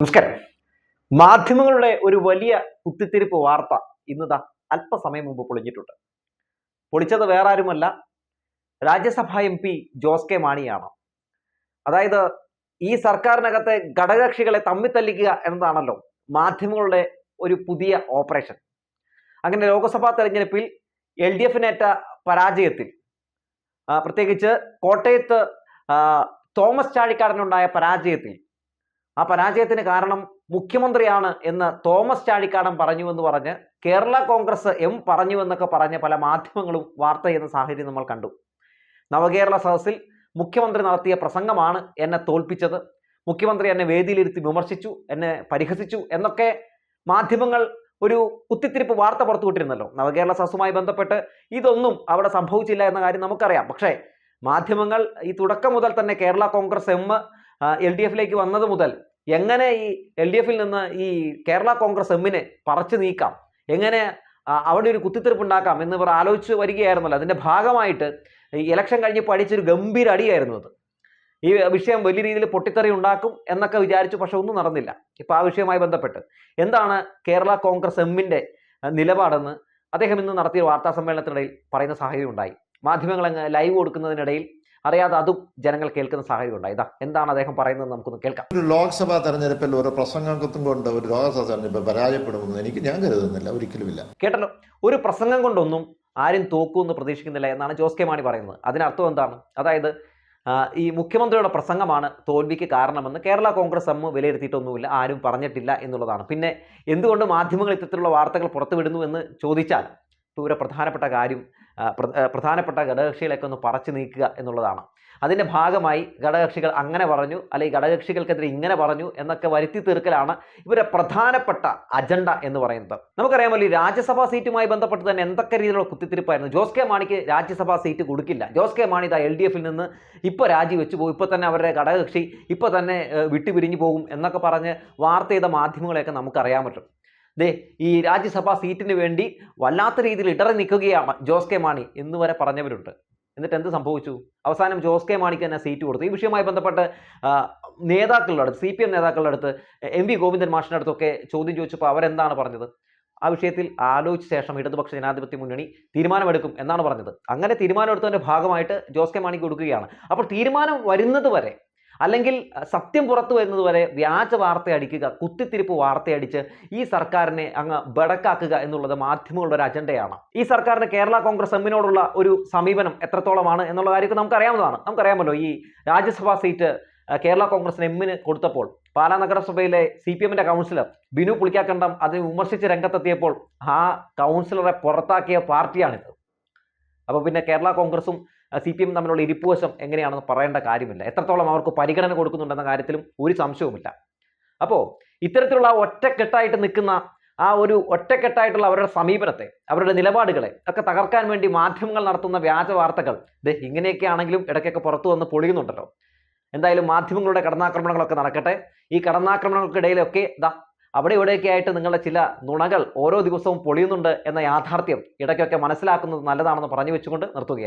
നമസ്കാരം. മാധ്യമങ്ങളുടെ ഒരു വലിയ കുത്തിത്തിരിപ്പ് വാർത്ത ഇന്നതാ അല്പസമയം മുമ്പ് പൊളിഞ്ഞിട്ടുണ്ട്. പൊളിച്ചത് വേറെ ആരുമല്ല Rajya Sabha M P Jose K മാണിയാണ്. അതായത് ഈ സർക്കാരിനകത്തെ ഘടകകക്ഷികളെ തമ്മിത്തല്ലിക്കുക എന്നതാണല്ലോ മാധ്യമങ്ങളുടെ ഒരു പുതിയ ഓപ്പറേഷൻ. അങ്ങനെ ലോക്സഭാ തെരഞ്ഞെടുപ്പിൽ എൽ ഡി എഫിനേറ്റ പരാജയത്തിൽ പ്രത്യേകിച്ച് കോട്ടയത്ത് തോമസ് ചാഴിക്കാടനുണ്ടായ പരാജയത്തിൽ ആ പരാജയത്തിന് കാരണം മുഖ്യമന്ത്രിയാണ് എന്ന് തോമസ് ചാഴിക്കാടൻ പറഞ്ഞു എന്ന് പറഞ്ഞ് കേരള കോൺഗ്രസ് എം പറഞ്ഞു എന്നൊക്കെ പറഞ്ഞ് പല മാധ്യമങ്ങളും വാർത്ത ചെയ്യുന്ന സാഹചര്യം നമ്മൾ കണ്ടു. നവകേരള സദസ്സിൽ മുഖ്യമന്ത്രി നടത്തിയ പ്രസംഗമാണ് എന്നെ തോൽപ്പിച്ചത്. മുഖ്യമന്ത്രി എന്നെ വേദിയിലിരുത്തി വിമർശിച്ചു എന്നെ പരിഹസിച്ചു എന്നൊക്കെ മാധ്യമങ്ങൾ ഒരു കുത്തിത്തിരിപ്പ് വാർത്ത പുറത്തുവിട്ടിരുന്നല്ലോ നവകേരള സദസ്സുമായി ബന്ധപ്പെട്ട് ഇതൊന്നും അവിടെ സംഭവിച്ചില്ല എന്ന കാര്യം നമുക്കറിയാം. പക്ഷേ മാധ്യമങ്ങൾ ഈ തുടക്കം മുതൽ തന്നെ Kerala Congress M L D എഫിലേക്ക് വന്നത് മുതൽ എങ്ങനെ ഈ എൽ ഡി എഫിൽ നിന്ന് ഈ കേരള കോൺഗ്രസ് എമ്മിനെ പറിച്ചു നീക്കാം? എങ്ങനെ അവിടെ ഒരു കുത്തിത്തിരിപ്പ് ഉണ്ടാക്കാം എന്ന് ആലോചിച്ച് വരികയായിരുന്നല്ലോ. അതിന്റെ ഭാഗമായിട്ട് ഈ ഇലക്ഷൻ കഴിഞ്ഞപ്പോൾ അടിച്ചൊരു ഗംഭീര അടിയായിരുന്നു അത്. ഈ വിഷയം വലിയ രീതിയിൽ പൊട്ടിത്തെറി ഉണ്ടാക്കും എന്നൊക്കെ വിചാരിച്ചു പക്ഷെ ഒന്നും നടന്നില്ല. ഇപ്പോൾ ആ വിഷയവുമായി ബന്ധപ്പെട്ട്. എന്താണ് കേരള കോൺഗ്രസ് എമ്മിന്റെ നിലപാടെന്ന് അദ്ദേഹം ഇന്ന് നടത്തിയ വാർത്താ സമ്മേളനത്തിനിടയിൽ പറയുന്ന സാഹചര്യം ഉണ്ടായി. മാധ്യമങ്ങൾ ലൈവ് കൊടുക്കുന്നതിനിടയിൽ അറിയാതെ അതും ജനങ്ങൾ കേൾക്കുന്ന സാഹചര്യം ഉണ്ടായി ഇതാ എന്താണ് അദ്ദേഹം പറയുന്നത് നമുക്കൊന്ന് കേൾക്കാം. ഒരു ലോക്സഭാ തെരഞ്ഞെടുപ്പിൽ ഒരു പ്രസംഗം കൊണ്ട് ഒരു ലോക്സഭാ തെരഞ്ഞെടുപ്പ് പരാജയപ്പെടുമെന്ന് എനിക്ക് ഞാൻ കരുതുന്നില്ല ഒരിക്കലുമില്ല. കേട്ടല്ലോ ഒരു പ്രസംഗം കൊണ്ടൊന്നും ആരും തോക്കുമെന്ന് പ്രതീക്ഷിക്കുന്നില്ല എന്നാണ് ജോസ് കെ മാണി പറയുന്നത്. അതിനർത്ഥം എന്താണ്? അതായത് ഈ മുഖ്യമന്ത്രിയുടെ പ്രസംഗമാണ് തോൽവിക്ക് കാരണമെന്ന് കേരള കോൺഗ്രസ് എം വിലയിരുത്തിയിട്ടൊന്നുമില്ല ആരും പറഞ്ഞിട്ടില്ല എന്നുള്ളതാണ്. പിന്നെ എന്തുകൊണ്ട് മാധ്യമങ്ങൾ ഇത്തരത്തിലുള്ള വാർത്തകൾ പുറത്തുവിടുന്നു എന്ന് ചോദിച്ചാൽ ഒരു പ്രധാനപ്പെട്ട കാര്യം പ്രധാനപ്പെട്ട ഘടകകക്ഷികളെയൊക്കെ ഒന്ന് പറച്ചു നീക്കുക എന്നുള്ളതാണ്. അതിന്റെ ഭാഗമായി ഘടകകക്ഷികൾ അങ്ങനെ പറഞ്ഞു അല്ലെങ്കിൽ ഘടകകക്ഷികൾക്കെതിരെ ഇങ്ങനെ പറഞ്ഞു എന്നൊക്കെ വരുത്തി തീർക്കലാണ് ഇവരുടെ പ്രധാനപ്പെട്ട അജണ്ട എന്ന് പറയുന്നത്. നമുക്കറിയാമല്ലോ ഈ രാജ്യസഭാ സീറ്റുമായി ബന്ധപ്പെട്ട് തന്നെ എന്തൊക്കെ രീതിയിലുള്ള കുത്തിത്തിരിപ്പായിരുന്നു. ജോസ് കെ മാണിക്ക് രാജ്യസഭാ സീറ്റ് കൊടുക്കില്ല. ജോസ് കെ മാണി ഇതാ എൽ ഡി എഫിൽ നിന്ന് ഇപ്പോൾ രാജിവെച്ചു പോകും. ഇപ്പോൾ തന്നെ അവരുടെ ഘടകകക്ഷി ഇപ്പോൾ തന്നെ വിട്ടുപിരിഞ്ഞു പോകും എന്നൊക്കെ പറഞ്ഞ് വാർത്ത ചെയ്ത മാധ്യമങ്ങളെയൊക്കെ നമുക്കറിയാൻ പറ്റും. ദേ ഈ രാജ്യസഭാ സീറ്റിന് വേണ്ടി വല്ലാത്ത രീതിയിൽ ഇടറി നിൽക്കുകയാണ് ജോസ് കെ മാണി എന്ന് വരെ പറഞ്ഞവരുണ്ട്. എന്നിട്ട് എന്ത് സംഭവിച്ചു? അവസാനം ജോസ് കെ മാണിക്ക് തന്നെ സീറ്റ് കൊടുത്തു. ഈ വിഷയവുമായി ബന്ധപ്പെട്ട് നേതാക്കളുടെ അടുത്ത് സി പി എം നേതാക്കളുടെ അടുത്ത് എം വി ഗോവിന്ദൻ മാഷിന്റെ അടുത്തൊക്കെ ചോദ്യം ചോദിച്ചപ്പോൾ അവരെന്താണ് പറഞ്ഞത്? ആ വിഷയത്തിൽ ആലോചിച്ച ശേഷം ഇടതുപക്ഷ ജനാധിപത്യ മുന്നണി തീരുമാനമെടുക്കും എന്നാണ് പറഞ്ഞത്. അങ്ങനെ തീരുമാനമെടുത്തതിന്റെ ഭാഗമായിട്ട് ജോസ് കെ മാണിക്ക് കൊടുക്കുകയാണ്. അപ്പോൾ തീരുമാനം വരുന്നത് വരെ അല്ലെങ്കിൽ സത്യം പുറത്തു വരുന്നതുവരെ വ്യാജ വാർത്ത അടിക്കുക കുത്തിത്തിരിപ്പ് വാർത്തയടിച്ച് ഈ സർക്കാരിനെ അങ്ങ് ബടക്കാക്കുക എന്നുള്ളത് മാധ്യമങ്ങളുടെ ഒരു അജണ്ടയാണ്. ഈ സർക്കാരിന് കേരള കോൺഗ്രസ് എമ്മിനോടുള്ള ഒരു സമീപനം എത്രത്തോളമാണ് എന്നുള്ള കാര്യമൊക്കെ നമുക്കറിയാവുന്നതാണ്. നമുക്കറിയാമല്ലോ ഈ രാജ്യസഭാ സീറ്റ് കേരള കോൺഗ്രസിന് എമ്മിന് കൊടുത്തപ്പോൾ പാലാ നഗരസഭയിലെ സി പി എമ്മിന്റെ കൗൺസിലർ ബിനു പുളിക്കാക്കണ്ടം അതിനെ വിമർശിച്ച് രംഗത്തെത്തിയപ്പോൾ ആ കൗൺസിലറെ പുറത്താക്കിയ പാർട്ടിയാണിത്. അപ്പോൾ പിന്നെ കേരള കോൺഗ്രസും സി പി എം തമ്മിലുള്ള ഇരിപ്പുവശം എങ്ങനെയാണെന്ന് പറയേണ്ട കാര്യമില്ല. എത്രത്തോളം അവർക്ക് പരിഗണന കൊടുക്കുന്നുണ്ടെന്ന കാര്യത്തിലും ഒരു സംശയവുമില്ല. അപ്പോൾ ഇത്തരത്തിലുള്ള ഒറ്റക്കെട്ടായിട്ട് നിൽക്കുന്ന ആ ഒരു ഒറ്റക്കെട്ടായിട്ടുള്ള അവരുടെ സമീപനത്തെ അവരുടെ നിലപാടുകളെ ഒക്കെ തകർക്കാൻ വേണ്ടി മാധ്യമങ്ങൾ നടത്തുന്ന വ്യാജ വാർത്തകൾ ഇത് ഇങ്ങനെയൊക്കെ ആണെങ്കിലും ഇടയ്ക്കൊക്കെ പുറത്തു വന്ന് പൊളിയുന്നുണ്ടല്ലോ. എന്തായാലും മാധ്യമങ്ങളുടെ കടന്നാക്രമണങ്ങളൊക്കെ നടക്കട്ടെ. ഈ കടന്നാക്രമണങ്ങൾക്കിടയിലൊക്കെ ഇതാ അവിടെ ഇവിടെയൊക്കെ ആയിട്ട് നിങ്ങളുടെ ചില നുണകൾ ഓരോ ദിവസവും പൊളിയുന്നുണ്ട് എന്ന യാഥാർത്ഥ്യം ഇടയ്ക്കൊക്കെ മനസ്സിലാക്കുന്നത് നല്ലതാണെന്ന് പറഞ്ഞു വെച്ചുകൊണ്ട് നിർത്തുകയാണ്.